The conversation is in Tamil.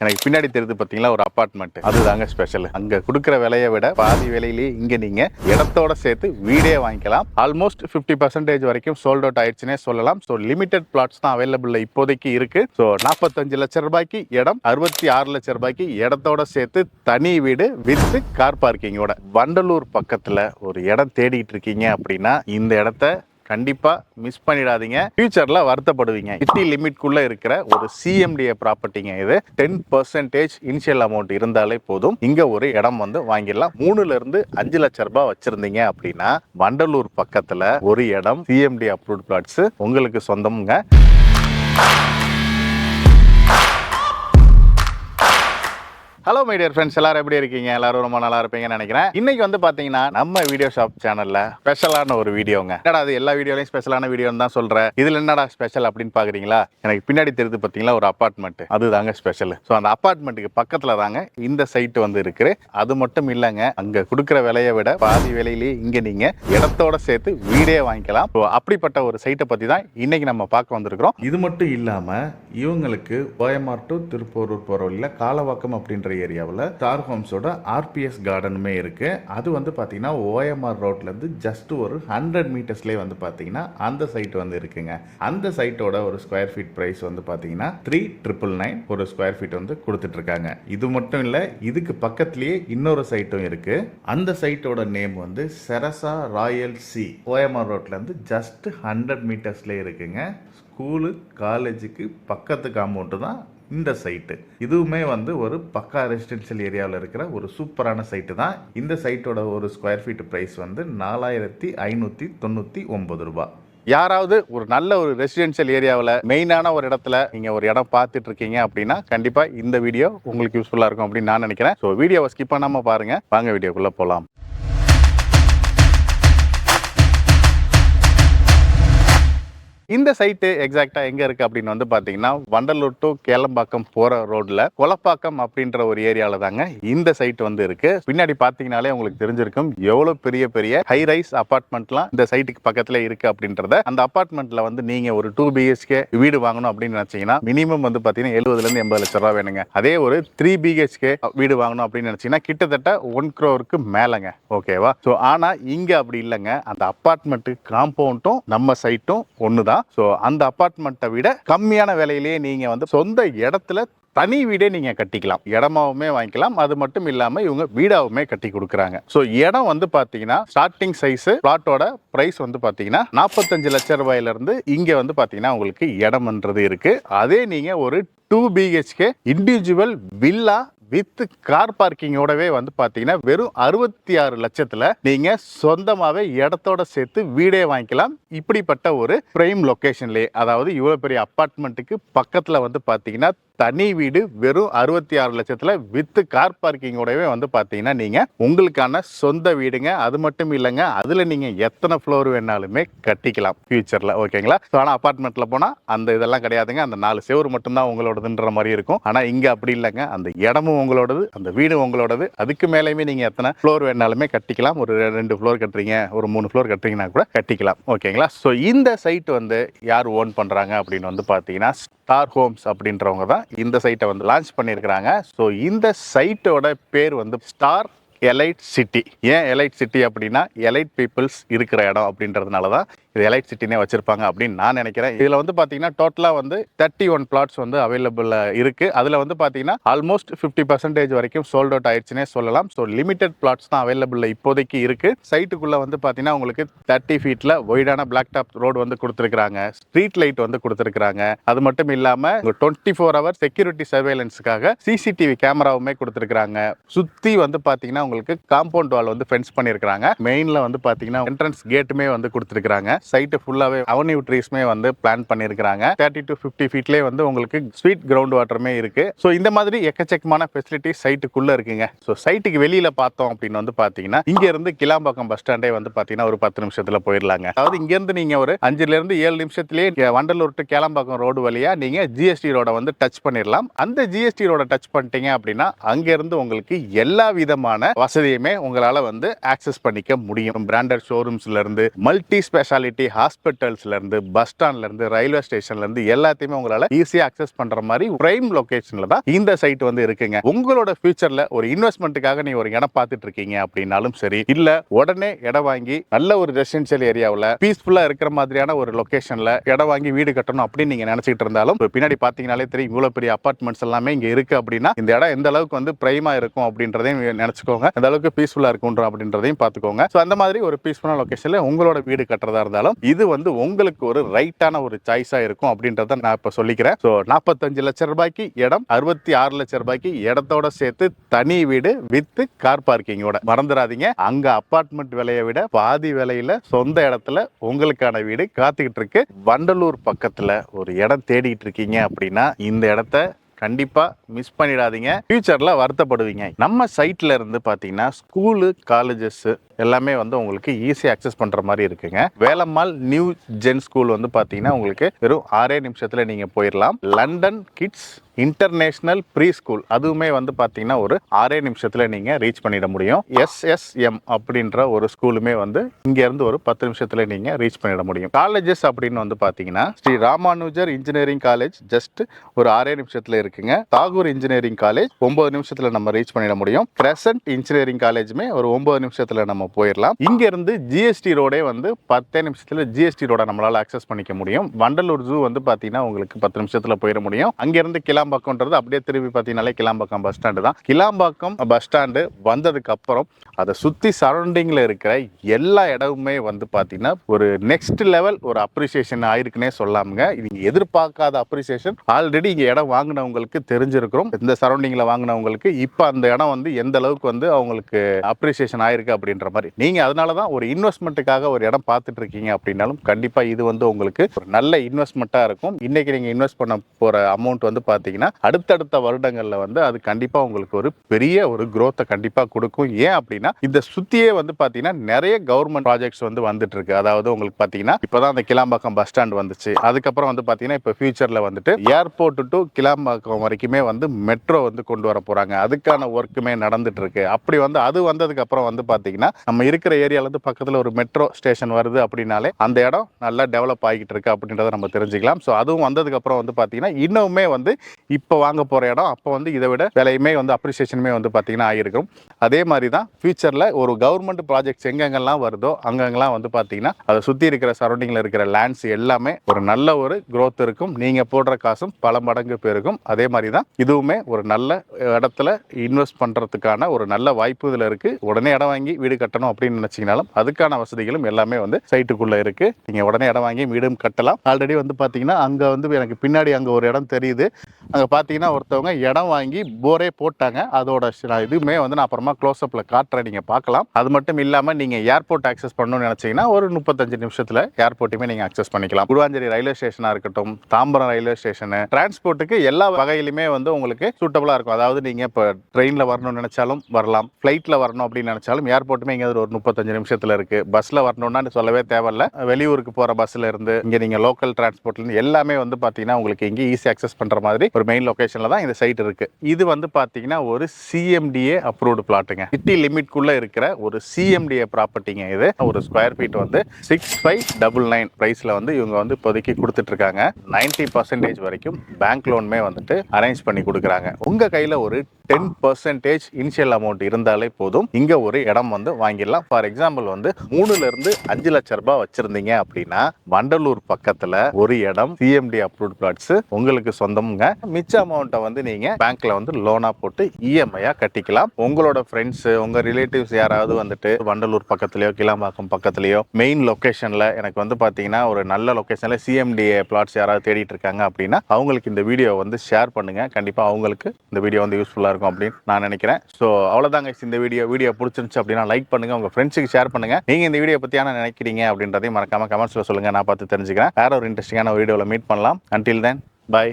எனக்கு பின்னாடி தெரியுது பார்த்தீங்களா ஒரு அப்பார்ட்மெண்ட் அதுதாங்க ஸ்பெஷல் அங்கே கொடுக்குற விலையை விட பாதி விலையிலேயே இங்கே நீங்கள் இடத்தோட சேர்த்து வீடே வாங்கிக்கலாம். ஆல்மோஸ்ட் 50% பர்சன்டேஜ் வரைக்கும் சோல்ட் அவுட் ஆயிடுச்சுன்னே சொல்லலாம். ஸோ லிமிடெட் பிளாட்ஸ் தான் அவைலபிள் இப்போதைக்கு இருக்கு. ஸோ நாற்பத்தஞ்சு லட்சம் ரூபாய்க்கு இடம் அறுபத்தி ஆறு லட்சம் ரூபாய்க்கு இடத்தோட சேர்த்து தனி வீடு வித் கார் பார்க்கிங்கோட வண்டலூர் பக்கத்தில் ஒரு இடம் தேடிட்டு இருக்கீங்க அப்படின்னா இந்த இடத்த கண்டிப்பாக மிஸ் பண்ணிடாதீங்க. ஃபியூச்சரில் வருத்தப்படுவீங்க. சிட்டி லிமிட்குள்ளே இருக்கிற ஒரு சிஎம்டிஏ ப்ராப்பர்ட்டிங்க இது. டென் பர்சன்டேஜ் இனிஷியல் அமௌண்ட் இருந்தாலே போதும். இங்கே ஒரு இடம் வந்து வாங்கிடலாம். மூணுலேருந்து அஞ்சு லட்சம் ரூபாய் வச்சுருந்தீங்க அப்படின்னா வண்டலூர் பக்கத்தில் ஒரு இடம் சிஎம்டி அப்ரூவ்ட் பிளாட்ஸ் உங்களுக்கு சொந்தமுங்க. ஹலோ மை டியர் ஃப்ரெண்ட்ஸ் எல்லாரும் எப்படி இருக்கீங்க? எல்லாரும் ரொம்ப நல்லா இருப்பீங்கன்னு நினைக்கிறேன். இன்னைக்கு வந்து பாத்தீங்கன்னா நம்ம வீடியோ ஷாப் சேனல்ல ஸ்பெஷலான ஒரு வீடியோங்க. என்னடா அது எல்லா வீடியோலையும் ஸ்பெஷலான வீடியோன்னு தான் சொல்றேன் இதுல என்னடா ஸ்பெஷல் அப்படின்னு பாக்குறீங்களா? எனக்கு பின்னாடி தெரியுது பாத்தீங்களா ஒரு அபார்ட்மெண்ட் அதுதாங்க ஸ்பெஷல் ஸோ அந்த அப்பார்ட்மெண்ட்டுக்கு பக்கத்துல தாங்க இந்த சைட் வந்து இருக்குது அது மட்டும் இல்லைங்க அங்க கொடுக்குற விலையை விட பாதி விலையிலேயே இங்க நீங்க இடத்தோட சேர்த்து வீடே வாங்கிக்கலாம். ஸோ அப்படிப்பட்ட ஒரு சைட்டை பத்தி தான் இன்னைக்கு நம்ம பார்க்க வந்திருக்கிறோம். இது மட்டும் இல்லாமல் இவங்களுக்கு ஓஎம்ஆர் டு திருப்பூரூர் போகிற வழியில் காலவாக்கம் அப்படின்ற ஏரியாவில் ஸ்டார் ஹோம்ஸோட ஆர்பிஎஸ் கார்டனுமே இருக்கு. அது வந்து பார்த்தீங்கன்னா ஓஎம்ஆர் ரோட்லேருந்து ஜஸ்ட் ஒரு ஹண்ட்ரட் மீட்டர்ஸ்லேயே வந்து பார்த்தீங்கன்னா அந்த சைட் வந்து இருக்குங்க. அந்த சைட்டோட ஒரு ஸ்கொயர் ஃபீட் ப்ரைஸ் வந்து பார்த்தீங்கன்னா த்ரீ ட்ரிபிள் நைன் ஒரு ஸ்கொயர் ஃபீட் வந்து கொடுத்துட்டு இருக்காங்க இது மட்டும் இல்லை இதுக்கு பக்கத்துலேயே இன்னொரு சைட்டும் இருக்கு. அந்த சைட்டோட நேம் வந்து செரசா ராயல் சி ஓஎம்ஆர் ரோட்லேருந்து ஜஸ்ட் ஹண்ட்ரட் மீட்டர்ஸ்லேயே இருக்குங்க. ஸ்கூலு காலேஜுக்கு பக்கத்து காம்பவுண்டு தான் இந்த சைட்டு இதுவுமே வந்து ஒரு பக்கா ரெசிடென்ஷியல் ஏரியாவில் இருக்கிற ஒரு சூப்பரான சைட்டு தான். இந்த சைட்டோட ஒரு ஸ்கொயர் ஃபீட் ப்ரைஸ் வந்து நாலாயிரத்தி ஐநூற்றி தொண்ணூற்றி ஒம்பது ரூபா. யாராவது ஒரு நல்ல ஒரு ரெசிடென்ஷியல் ஏரியாவில் மெயினான ஒரு இடத்துல நீங்கள் ஒரு இடம் பார்த்துட்டு இருக்கீங்க அப்படின்னா கண்டிப்பாக இந்த வீடியோ உங்களுக்கு யூஸ்ஃபுல்லாக இருக்கும் அப்படின்னு நான் நினைக்கிறேன். ஸோ வீடியோவை ஸ்கிப் பண்ணாமல் பாருங்கள் வாங்க வீடியோக்குள்ளே போகலாம் இந்த சைட்டு எக்ஸாக்டா எங்க இருக்கு அப்படின்னு வந்து பாத்தீங்கன்னா வண்டலூர் டு கேளம்பாக்கம் போற ரோட்ல கொலப்பாக்கம் அப்படின்ற ஒரு ஏரியால தாங்க இந்த சைட் வந்து இருக்கு. பின்னாடி பாத்தீங்கனாலே உங்களுக்கு தெரிஞ்சிருக்கும் எவ்வளவு பெரிய பெரிய ஹை ரைஸ் அபார்ட்மெண்ட்லாம் இந்த சைட்டுக்கு பக்கத்துல இருக்கு அப்படின்றத. அந்த அபார்ட்மெண்ட்ல வந்து நீங்க ஒரு டூ பிஹெச்கே வீடு வாங்கணும் அப்படின்னு நினைச்சீங்கன்னா மினிமம் வந்து பாத்தீங்கன்னா எழுபதுல இருந்து எண்பது லட்சம் ரூபா வேணுங்க. அதே ஒரு த்ரீ பிஹெச்கே வீடு வாங்கணும் அப்படின்னு நினைச்சீங்கன்னா கிட்டத்தட்ட ஒன் க்ரோருக்கு மேலங்க. ஓகேவா ஸோ ஆனா இங்க அப்படி இல்லைங்க. அந்த அபார்ட்மெண்ட் காம்பவுண்டும் நம்ம சைட்டும் ஒன்று தான் தான் ஸோ அந்த அப்பார்ட்மெண்ட்டை விட கம்மியான விலையிலேயே நீங்கள் வந்து சொந்த இடத்துல தனி வீடே நீங்கள் கட்டிக்கலாம். இடமாவுமே வாங்கிக்கலாம். அது மட்டும் இல்லாமல் இவங்க வீடாவுமே கட்டி கொடுக்குறாங்க. ஸோ இடம் வந்து பார்த்தீங்கன்னா ஸ்டார்டிங் சைஸு பிளாட்டோட ப்ரைஸ் வந்து பார்த்தீங்கன்னா நாற்பத்தஞ்சு லட்சம் ரூபாயிலிருந்து இங்கே வந்து பார்த்தீங்கன்னா உங்களுக்கு இடம்ன்றது இருக்குது அதே நீங்கள் ஒரு two BHK individual villa with car பார்க்கிங்கோடவே வந்து பார்த்தீங்கன்னா வெறும் அறுபத்தி ஆறு லட்சத்தில் நீங்கள் சொந்தமாகவே இடத்தோட சேர்த்து வீடே வாங்கிக்கலாம். இப்படிப்பட்ட ஒரு பிரைம் லொக்கேஷன்லேயே அதாவது இவ்வளோ பெரிய அப்பார்ட்மெண்ட்டுக்கு பக்கத்தில் வந்து பார்த்தீங்கன்னா தனி வீடு வெறும் அறுபத்தி ஆறு லட்சத்தில் வித்து கார் பார்க்கிங்கோடவே வந்து பார்த்தீங்கன்னா நீங்கள் உங்களுக்கான சொந்த வீடுங்க. அது மட்டும் இல்லைங்க அதில் நீங்கள் எத்தனை ஃப்ளோர் வேணாலுமே கட்டிக்கலாம் ஃபியூச்சரில் ஓகேங்களா? ஸோ ஆனால் அப்பார்ட்மெண்ட்டில் போனால் அந்த இதெல்லாம் கிடையாதுங்க. அந்த நாலு செவரு மட்டும்தான் உங்களோடதுன்ற மாதிரி இருக்கும். ஆனால் இங்கே அப்படி இல்லைங்க. அந்த இடமும் உங்களோடது அந்த வீடு உங்களோடது. அதுக்கு மேலேயுமே நீங்கள் எத்தனை ஃப்ளோர் வேணாலுமே கட்டிக்கலாம். ஒரு ரெண்டு ஃப்ளோர் கட்டுறீங்க ஒரு மூணு ஃப்ளோர் கட்டுறீங்கன்னா கூட கட்டிக்கலாம். ஓகேங்களா? ஸோ இந்த சைட் வந்து யார் ஓன் பண்ணுறாங்க அப்படின்னு வந்து பார்த்தீங்கன்னா ஸ்டார் ஹோம்ஸ் அப்படின்றவங்க தான் இந்த சைட்டை வந்து லான்ச் பண்ணியிருக்கிறாங்க. ஸோ இந்த சைட்டோட பேர் வந்து ஸ்டார் எலைட் சிட்டி ஏன் எலைட் சிட்டி அப்படின்னா எலைட் பீப்புள்ஸ் இருக்கிற இடம் அப்படின்றதுனால தான் இது எலைட் சிட்டினே வச்சிருப்பாங்க அப்படின்னு நான் நினைக்கிறேன். இதில் வந்து பார்த்தீங்கன்னா டோட்டலாக வந்து தேர்ட்டி ஒன் பிளாட்ஸ் வந்து அவைலபிள் இருக்கு. அதில் வந்து பார்த்தீங்கன்னா ஆல்மோஸ்ட் ஃபிஃப்டி பர்சன்டேஜ் வரைக்கும் சோல்ட் அவுட் ஆயிடுச்சுன்னே சொல்லலாம். ஸோ லிமிடெட் பிளாட்ஸ் தான் அவைலபிள் இப்போதைக்கு இருக்கு. சைட்டுக்குள்ள வந்து பார்த்தீங்கன்னா உங்களுக்கு தேர்ட்டி ஃபீட்ல ஒய்டான பிளாக் டாப் ரோடு வந்து கொடுத்துருக்காங்க ஸ்ட்ரீட் லைட் வந்து கொடுத்துருக்காங்க அது மட்டும் இல்லாமல் டுவெண்ட்டி ஃபோர் ஹவர் செக்யூரிட்டி சர்வேலன்ஸுக்காக சிசிடிவி கேமராவுமே கொடுத்துருக்காங்க சுற்றி வந்து பார்த்தீங்கன்னா உங்களுக்கு காம்பவுண்ட் வால் வந்து ஃபென்ஸ் பண்ணியிருக்காங்க மெயினில் வந்து பார்த்தீங்கன்னா என்ட்ரன்ஸ் கேட்டுமே வந்து கொடுத்துருக்காங்க சைட்டு ஃபுல்லாகவே அவென்யூ ட்ரீஸ்மே வந்து பிளான் பண்ணியிருக்காங்க தேர்ட்டி டு ஃபிஃப்டி ஃபீட்லேயே வந்து உங்களுக்கு ஸ்வீட் கிரவுண்ட் வாட்டருமே இருக்குது ஸோ இந்த மாதிரி எக்கச்சக்கமான ஃபெசிலிட்டி சைட்டுக்குள்ளே இருக்குங்க. ஸோ சைட்டுக்கு வெளியில் பார்த்தோம் அப்படின்னு வந்து பார்த்தீங்கன்னா இங்கேருந்து கிளாம்பாக்கம் பஸ் ஸ்டாண்டே வந்து பார்த்தீங்கன்னா ஒரு பத்து நிமிஷத்தில் போயிடலாங்க. அதாவது இங்கேருந்து நீங்கள் ஒரு அஞ்சுலேருந்து ஏழு நிமிஷத்துலேயே வண்டலூர் டு கேளம்பாக்கம் ரோடு வழியாக நீங்கள் ஜிஎஸ்டி ரோட வந்து டச் பண்ணிடலாம். அந்த ஜிஎஸ்டி ரோட டச் பண்ணிட்டீங்க அப்படின்னா அங்கேருந்து உங்களுக்கு எல்லா விதமான வசதியுமே உங்களால் வந்து ஆக்சஸ் பண்ணிக்க முடியும். பிராண்டட் ஷோரூம்ஸ்ல இருந்து மல்டி ஸ்பெஷாலிட்டி ஃபெசிலிட்டி ஹாஸ்பிட்டல்ஸ்லேருந்து பஸ் ஸ்டாண்ட்லேருந்து ரயில்வே ஸ்டேஷன்லேருந்து எல்லாத்தையுமே உங்களால் ஈஸியாக அக்சஸ் பண்ணுற மாதிரி பிரைம் லொக்கேஷனில் தான் இந்த சைட் வந்து இருக்குங்க. உங்களோட ஃபியூச்சரில் ஒரு இன்வெஸ்ட்மெண்ட்டுக்காக நீ ஒரு இடம் பார்த்துட்டு இருக்கீங்க அப்படின்னாலும் சரி இல்லை உடனே இடம் வாங்கி நல்ல ஒரு ரெசிடென்ஷியல் ஏரியாவில் பீஸ்ஃபுல்லாக இருக்கிற மாதிரியான ஒரு லொக்கேஷனில் இடம் வாங்கி வீடு கட்டணும் அப்படின்னு நீங்கள் நினச்சிட்டு இருந்தாலும் இப்போ பின்னாடி பார்த்தீங்கனாலே தெரியும் இவ்வளோ பெரிய அபார்ட்மெண்ட்ஸ் எல்லாமே இங்கே இருக்குது அப்படின்னா இந்த இடம் எந்த அளவுக்கு வந்து ப்ரைமாக இருக்கும் அப்படின்றதையும் நினச்சிக்கோங்க. எந்த அளவுக்கு பீஸ்ஃபுல்லாக இருக்குன்ற அப்படின்றதையும் பார்த்துக்கோங்க ஸோ அந்த மாதிரி ஒரு பீஸ்ஃபுல்லான லொக்கேஷனில் உங்களோட வீடு கட்டுறதா இருந்தாலும் இது வந்து உங்களுக்கு ஒரு ரைட்டான ஒரு சாய்ஸா இருக்கும் அப்படின்றத நான் இப்ப சொல்லிக்கிறேன். ஸோ நாற்பத்தஞ்சு லட்சம் ரூபாய்க்கு இடம் அறுபத்தி ஆறு லட்சம் ரூபாய்க்கு இடத்தோட சேர்த்து தனி வீடு வித் கார் பார்க்கிங்கோட மறந்துடாதீங்க. அங்க அபார்ட்மெண்ட் விலையை விட பாதி விலையில சொந்த இடத்துல உங்களுக்கான வீடு காத்துக்கிட்டு இருக்கு. வண்டலூர் பக்கத்துல ஒரு இடம் தேடிட்டு இருக்கீங்க அப்படின்னா இந்த இடத்த கண்டிப்பா மிஸ் பண்ணிடாதீங்க. ஃபியூச்சர்ல வருத்தப்படுவீங்க. நம்ம சைட்ல இருந்து பாத்தீங்கன்னா ஸ்கூலு காலேஜஸ் எல்லாமே வந்து உங்களுக்கு ஈஸியாக அக்சஸ் பண்ணுற மாதிரி இருக்குங்க. வேலம்மாள் நியூ ஜென் ஸ்கூல் வந்து பார்த்தீங்கன்னா உங்களுக்கு வெறும் ஆறே நிமிஷத்தில் நீங்கள் போயிடலாம் London kids international pre school அதுவுமே வந்து பார்த்தீங்கன்னா ஒரு ஆறே நிமிஷத்தில் நீங்கள் ரீச் பண்ணிட முடியும். எஸ்எஸ்எம் அப்படின்ற ஒரு ஸ்கூலுமே வந்து இங்கேருந்து ஒரு பத்து நிமிஷத்தில் நீங்கள் ரீச் பண்ணிட முடியும். காலேஜஸ் அப்படின்னு வந்து பார்த்தீங்கன்னா Sri Ramanujar engineering college just ஒரு ஆறே நிமிஷத்தில் இருக்குங்க. தாகூர் இன்ஜினியரிங் காலேஜ் ஒன்பது நிமிஷத்தில் நம்ம ரீச் பண்ணிட முடியும். கிரசன்ட் இன்ஜினியரிங் காலேஜுமே ஒரு ஒன்பது நிமிஷத்தில் நம்ம போயிடலாம் இங்கேருந்து ஜிஎஸ்டி ரோடே வந்து பத்தே நிமிஷத்தில் ஜிஎஸ்டி ரோட நம்மளால் அக்சஸ் பண்ணிக்க முடியும். வண்டலூர் ஜூ வந்து பார்த்தீங்கன்னா உங்களுக்கு பத்து நிமிஷத்தில் போயிட முடியும். அங்கேருந்து கிளாம்பாக்கம்ன்றது அப்படியே திரும்பி பார்த்தீங்கனாலே கிளாம்பாக்கம் பஸ் ஸ்டாண்டு தான். கிளாம்பாக்கம் பஸ் ஸ்டாண்டு வந்ததுக்கு அப்புறம் அதை சுற்றி சரௌண்டிங்கில் இருக்கிற எல்லா இடமுமே வந்து பார்த்தீங்கன்னா ஒரு நெக்ஸ்ட் லெவல் ஒரு அப்ரிசியேஷன் ஆயிருக்குன்னே சொல்லாமுங்க. நீங்க எதிர்பார்க்காத அப்ரிசியேஷன் ஆல்ரெடி இங்கே இடம் வாங்கினவங்களுக்கு தெரிஞ்சிருக்கிறோம். இந்த சரௌண்டிங்கில் வாங்கினவங்களுக்கு இப்போ அந்த இடம் வந்து எந்த அளவுக்கு வந்து அவங்களுக்கு அப்ரிசியேஷன் ஆயிருக்கு அப்படின்ற மாதிரி. நீங்க அதனால தான் ஒரு இன்வெஸ்ட்மெண்ட்டுக்காக ஒரு இடம் பார்த்துட்டு இருக்கீங்க அப்படின்னாலும் கண்டிப்பா இது வந்து உங்களுக்கு ஒரு நல்ல இன்வெஸ்ட்மெண்ட்டாக இருக்கும். இன்னைக்கு நீங்க இன்வெஸ்ட் பண்ண போற அமௌண்ட் வந்து பார்த்தீங்கன்னா அடுத்தடுத்த வருடங்களில் வந்து அது கண்டிப்பா உங்களுக்கு ஒரு பெரிய ஒரு குரோத்தை கண்டிப்பாக கண்டிப்பா கொடுக்கும். ஏன் அப்படின்னா இந்த சுத்தியே வந்து பார்த்தீங்கன்னா நிறைய கவர்மெண்ட் ப்ராஜெக்ட்ஸ் வந்து வந்துட்டு இருக்கு அதாவது உங்களுக்கு பார்த்தீங்கன்னா இப்போ தான் அந்த கிளாம்பாக்கம் பஸ் ஸ்டாண்ட் வந்துச்சு. அதுக்கப்புறம் வந்து பார்த்தீங்கன்னா இப்போ ஃபியூச்சரில் வந்துட்டு ஏர்போர்ட் டு கிளாம்பாக்கம் வரைக்குமே வந்து மெட்ரோ வந்து கொண்டு வர போறாங்க. அதுக்கான ஒர்க்குமே நடந்துட்டு இருக்கு அப்படி வந்து அது வந்ததுக்கு அப்புறம் வந்து பார்த்தீங்கன்னா நம்ம இருக்கிற ஏரியாவிலேருந்து பக்கத்தில் ஒரு மெட்ரோ ஸ்டேஷன் வருது அப்படின்னாலே அந்த இடம் நல்லா டெவலப் ஆகிட்டு இருக்கு அப்படின்றத நம்ம தெரிஞ்சுக்கலாம். ஸோ அதுவும் வந்ததுக்கப்புறம் வந்து பார்த்தீங்கன்னா இன்னுமே வந்து இப்போ வாங்க போகிற இடம் அப்போ வந்து இதை விட விலையுமே வந்து அப்ரிசியேஷனுமே வந்து பார்த்திங்கன்னா ஆகிருக்கும் அதே மாதிரி தான் ஃபியூச்சரில் ஒரு கவர்மெண்ட் ப்ராஜெக்ட்ஸ் எங்கெங்கெல்லாம் வருதோ அங்கங்கெல்லாம் வந்து பார்த்திங்கன்னா அதை சுற்றி இருக்கிற சரௌண்டிங்கில் இருக்கிற லேண்ட்ஸ் எல்லாமே ஒரு நல்ல ஒரு க்ரோத் இருக்கும். நீங்கள் போடுற காசும் பல மடங்கு பெருகும். அதே மாதிரி தான் இதுவுமே ஒரு நல்ல இடத்துல இன்வெஸ்ட் பண்ணுறதுக்கான ஒரு நல்ல வாய்ப்பு இதில் இருக்குது உடனே இடம் வாங்கி வீடு கட்டணும் அப்படின்னு நினச்சிங்கனாலும் அதுக்கான வசதிகளும் எல்லாமே வந்து சைட்டுக்குள்ளே இருக்குது நீங்கள் உடனே இடம் வாங்கி வீடும் கட்டலாம். ஆல்ரெடி வந்து பார்த்தீங்கன்னா அங்கே வந்து எனக்கு பின்னாடி அங்கே ஒரு இடம் தெரியுது. அங்கே பார்த்தீங்கன்னா ஒருத்தவங்க இடம் வாங்கி போரே போட்டாங்க. அதோட இதுவுமே வந்து நான் அப்புறமா க்ளோஸ்அப்பில் காட்டுறேன். நீங்கள் பார்க்கலாம். அது மட்டும் இல்லாமல் நீங்கள் ஏர்போர்ட் ஆக்சஸ் பண்ணணும்னு நினச்சிங்கன்னா ஒரு முப்பத்தஞ்சு நிமிஷத்தில் ஏர்போர்ட்டுமே நீங்கள் அக்சஸ் பண்ணிக்கலாம். குருவாஞ்சேரி ரயில்வே ஸ்டேஷனாக இருக்கட்டும் தாம்பரம் ரயில்வே ஸ்டேஷனு டிரான்ஸ்போர்ட்டுக்கு எல்லா வகையிலுமே வந்து உங்களுக்கு சூட்டபுளாக இருக்கும். அதாவது நீங்கள் இப்போ ட்ரெயினில் வரணும்னு நினச்சாலும் வரலாம். ஃப்ளைட்டில் வரணும் அப்படின்னு நினச்சாலும் ஏர்போர்ட்டுமே இங்கே ஒரு முப்பத்தஞ்சு நிமிஷத்தில் இருக்குது பஸ்ஸில் வரணும்னா சொல்லவே தேவையில்ல. வெளியூருக்கு போகிற பஸ்ஸில் இருந்து இங்கே நீங்கள் லோக்கல் டிரான்ஸ்போர்ட்லேருந்து எல்லாமே வந்து பார்த்தீங்கன்னா உங்களுக்கு இங்கே ஈஸி ஆக்சஸ் பண்ணுற மாதிரி ஒரு மெயின் லொக்கேஷனில் தான் இந்த சைட் இருக்குது இது வந்து பார்த்தீங்கன்னா ஒரு சிஎம்டிஏ அப்ரூவ்டு பிளாட்டுங்க சிட்டி லிமிட்குள்ளே இருக்கிற ஒரு சிஎம்டிஏ ப்ராப்பர்ட்டிங்க இது. ஒரு ஸ்கொயர் ஃபீட் வந்து சிக்ஸ் ஃபைவ் டபுள் நைன் ப்ரைஸில் வந்து இவங்க வந்து இப்போதைக்கு கொடுத்துட்ருக்காங்க. நைன்ட்டி பர்சன்டேஜ் வரைக்கும் பேங்க் லோனுமே வந்துட்டு அரேஞ்ச் பண்ணி கொடுக்குறாங்க. உங்கள் கையில் ஒரு டென் பர்சன்டேஜ் இனிஷியல் அமௌண்ட் இருந்தாலே போதும். இங்க ஒரு இடம் வந்து வாங்கிடலாம். ஃபார் எக்ஸாம்பிள் வந்து மூணுல இருந்து அஞ்சு லட்சம் ரூபாய் வச்சிருந்தீங்க அப்படின்னா வண்டலூர் பக்கத்துல ஒரு இடம் சிஎம்டி அப்ரூவ்ட் பிளாட்ஸ் உங்களுக்கு சொந்தமுங்க. மிச்ச அமௌண்ட்டை வந்து நீங்க பேங்க்ல வந்து லோனா போட்டு இஎம்ஐயாக இஎம்ஐயா கட்டிக்கலாம். உங்களோட ஃப்ரெண்ட்ஸ் உங்க ரிலேட்டிவ்ஸ் யாராவது வந்துட்டு வண்டலூர் பக்கத்துலயோ கிளாம்பாக்கம் பக்கத்துலயோ மெயின் லொக்கேஷனில் எனக்கு வந்து பாத்தீங்கன்னா ஒரு நல்ல லொகேஷன்ல சிஎம்டிஏ பிளாட்ஸ் யாராவது தேடிட்டு இருக்காங்க அப்படின்னா அவங்களுக்கு இந்த வீடியோ வந்து ஷேர் பண்ணுங்க. கண்டிப்பா அவங்களுக்கு இந்த வீடியோ வந்து யூஸ்ஃபுல்லா இருக்கும் அப்படின்னு நான் நினைக்கிறேன். ஸோ அவ்வளோதாங்க இந்த வீடியோ வீடியோ பிடிச்சிருந்துச்சு அப்படின்னா லைக் பண்ணுங்க. உங்க ஃப்ரெண்ட்ஸுக்கு ஷேர் பண்ணுங்க. நீங்க இந்த வீடியோ பத்தி என்ன நினைக்கிறீங்க அப்படின்றதையும் மறக்காம கமெண்ட்ஸ்ல சொல்லுங்க. நான் பார்த்து தெரிஞ்சுக்கிறேன். வேற ஒரு இன்ட்ரெஸ்டிங்கான வீடியோவில் மீட் பண்ணலாம். Until then by